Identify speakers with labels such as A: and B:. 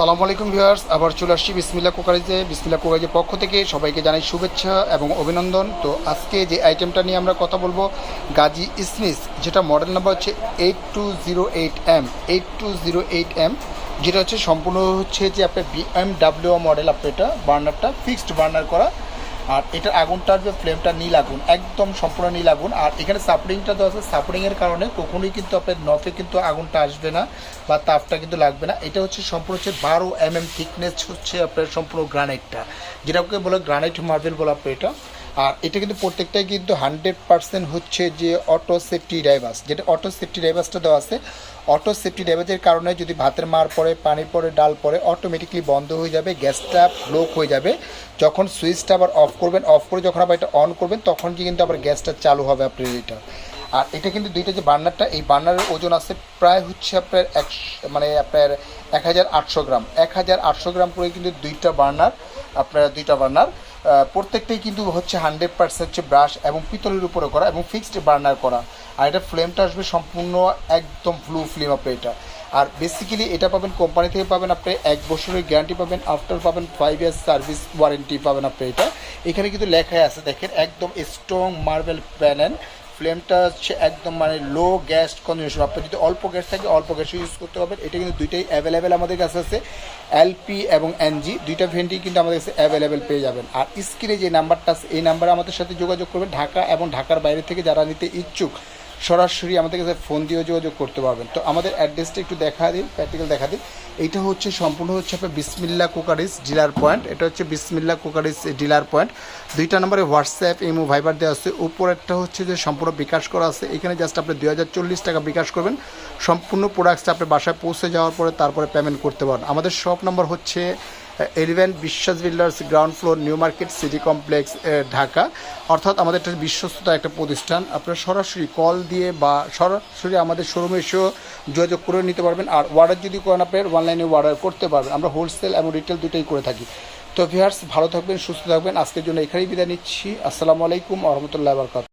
A: সালামু আলাইকুম ভিউয়ার্স, আবার চলে আসছি বিসমিল্লা কোকারিজে বিসমিল্লা কোকারিজের পক্ষ থেকে সবাইকে জানাই শুভেচ্ছা এবং অভিনন্দন। তো আজকে যে আইটেমটা নিয়ে আমরা কথা বলব, গাজী ইসমিস, যেটা মডেল নাম্বার হচ্ছে eight two zero eight M eight two zero eight M যেটা হচ্ছে সম্পূর্ণ হচ্ছে যে আপনার বিএমডাব্লিউ মডেল আপনার এটা বার্নারটা ফিক্সড বার্নার করা আর এটার আগুনটার যে ফ্লেমটা নীল আগুন, একদম সম্পূর্ণ নীল আগুন। আর এখানে সাপোর্টিংটা তো আছে। সাপোর্টিংয়ের কারণে কখনোই কিন্তু আপনার নফে কিন্তু আগুনটা আসবে না বা তাপটা কিন্তু লাগবে না। এটা হচ্ছে সম্পূর্ণ হচ্ছে বারো এম এম থিকনেস হচ্ছে আপনার সম্পূর্ণ গ্রানাইটটা যেটাকে বলে গ্রানাইট মার্বেল বলে এটা। আর এটা কিন্তু প্রত্যেকটাই কিন্তু হান্ড্রেড পার্সেন্ট হচ্ছে যে অটো সেফটি ডাইভার্স যেটা অটো সেফটি ডাইভার্সটা দেওয়া আছে অটো সেফটি ড্যামেজের কারণে যদি ভাতের মার পরে পানি পরে ডাল পরে অটোমেটিকলি বন্ধ হয়ে যাবে, গ্যাসটা ব্লক হয়ে যাবে। যখন সুইচটা আবার অফ করবেন অফ করে যখন আবার এটা অন করবেন, তখন কিন্তু আবার গ্যাসটা চালু হবে আপনার এটা। আর এটা কিন্তু দুইটা যে বার্নারটা, এই বার্নারের ওজন আছে প্রায় হচ্ছে আপনার এক মানে আপনার এক হাজার আটশো গ্রাম। এক হাজার আটশো গ্রাম করে কিন্তু দুইটা বার্নার, আপনার দুইটা বার্নার প্রত্যেকটাই কিন্তু হচ্ছে হান্ড্রেড পার্সেন্ট হচ্ছে ব্রাশ এবং পিতলের উপরে করা এবং ফিক্সড বার্নার করা। আর এটা ফ্লেমটা আসবে সম্পূর্ণ একদম ব্লু ফ্লেম আপনি এটা। আর বেসিক্যালি এটা পাবেন কোম্পানি থেকে পাবেন আপনি এক বছরের গ্যারান্টি পাবেন আফটার পাবেন ফাইভ ইয়ার্স সার্ভিস ওয়ারেন্টি পাবেন আপনি এটা। এখানে কিন্তু লেখাই আছে, দেখেন, একদম স্ট্রং মার্বেল প্যানেল ফ্লেমটা হচ্ছে একদম মানে লো গ্যাস কনজিউশন আপনার যদি অল্প গ্যাস থাকে, অল্প গ্যাস ইউজ করতে পারবেন। এটা কিন্তু দুইটাই অ্যাভেলেবেল আমাদের কাছে আছে। এলপি এবং এনজি দুইটা ভেন্টি কিন্তু আমাদের কাছে অ্যাভেলেবেল পেয়ে যাবেন। আর স্ক্রিনে যে নাম্বারটা আছে, এই নাম্বারে আমাদের সাথে যোগাযোগ করবেন। ঢাকা এবং ঢাকার বাইরে থেকে যারা নিতে ইচ্ছুক সরাসরি আমাদের কাছে ফোন দিয়েও যোগাযোগ করতে পারবেন। তো আমাদের অ্যাড্রেসটা একটু দেখা দিন প্র্যাকটিক্যাল দেখা দিন। এইটা হচ্ছে সম্পূর্ণ হচ্ছে আপনার বিসমিল্লা কুকারিস ডিলার পয়েন্ট এটা হচ্ছে বিসমিল্লা কুকারিস ডিলার পয়েন্ট দুইটা নম্বরে হোয়াটসঅ্যাপ ইমো ভাইবার দেওয়া আছে। উপরেরটা হচ্ছে যে সম্পূর্ণ বিকাশ করা আছে। এখানে জাস্ট আপনি দুই হাজার চল্লিশ টাকা বিকাশ করবেন। সম্পূর্ণ প্রোডাক্টসটা আপনার বাসায় পৌঁছে যাওয়ার পরে তারপরে পেমেন্ট করতে পারেন আমাদের শপ নম্বর হচ্ছে eleven Biswas builders ground floor new market city complex Dhaka. অর্থাৎ আমাদের একটা বিশ্বস্ততা একটা প্রতিষ্ঠান। আপনারা সরাসরি কল দিয়ে বা সরাসরি আমাদের শোরুমে এসেও যোগাযোগ করে নিতে পারবেন। আর অর্ডার যদি করেন আপনার অনলাইনে অর্ডার করতে পারবেন। আমরা হোলসেল এবং রিটেল দুটোই করে থাকি। তো ভিউয়ার্স ভালো থাকবেন, সুস্থ থাকবেন। আজকের জন্য এখানেই বিদায় নিচ্ছি। আসসালামু আলাইকুম আহমতুল্লাহ বরকাত